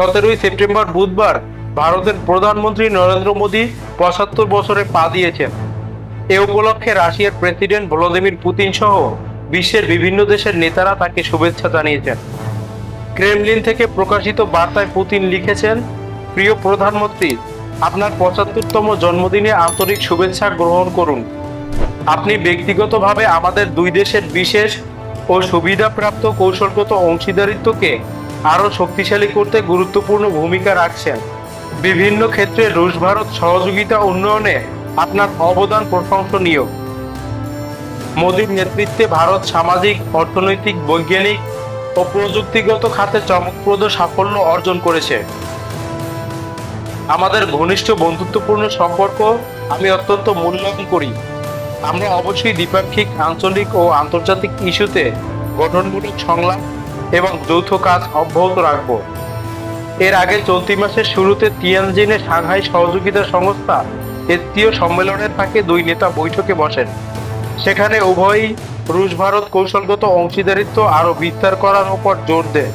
সতেরোই সেপ্টেম্বর বুধবার ভারতের প্রধানমন্ত্রী নরেন্দ্র মোদী পঁচাত্তর বছরে পা দিয়েছেন। এ উপলক্ষে রাশিয়ার প্রেসিডেন্ট ভলোদিমির পুতিন সহ বিশ্বের বিভিন্ন দেশের নেতারা তাকে শুভেচ্ছা জানিয়েছেন। ক্রেমলিন থেকে প্রকাশিত বার্তায় পুতিন লিখেছেন, প্রিয় প্রধানমন্ত্রী, আপনার পঁচাত্তরতম জন্মদিনে আন্তরিক শুভেচ্ছা গ্রহণ করুন। আপনি ব্যক্তিগতভাবে আমাদের দুই দেশের বিশেষ ও সুবিধাপ্রাপ্ত কৌশলগত অংশীদারিত্বকে আরও শক্তিশালী করতে গুরুত্বপূর্ণ ভূমিকা রাখছেন। বিভিন্ন ক্ষেত্রে রুশ ভারত সহযোগিতা উন্নয়নে আপনার অবদান প্রশংসনীয়। মোদীর নেতৃত্বে ভারত সামাজিক, অর্থনৈতিক, বৈজ্ঞানিক ও প্রযুক্তিগত খাতে চমকপ্রদ সাফল্য অর্জন করেছে। আমাদের ঘনিষ্ঠ বন্ধুত্বপূর্ণ সম্পর্ক আমি অত্যন্ত মূল্যায়ন করি। আমরা অবশ্যই দ্বিপাক্ষিক, আঞ্চলিক ও আন্তর্জাতিক ইস্যুতে গঠনমূলক সংলাপ এবং যৌথ কাজ অব্যাহত রাখব। এর আগে চলতি মাসের শুরুতে তিয়ানজিনে সাংহাই সহযোগিতা সংস্থা এত্তীয় সম্মেলনে ফাঁকে দুই নেতা বৈঠকে বসেন। সেখানে উভয়ই রুশ ভারত কৌশলগত অংশীদারিত্ব আরও বিস্তার করার উপর জোর দেয়।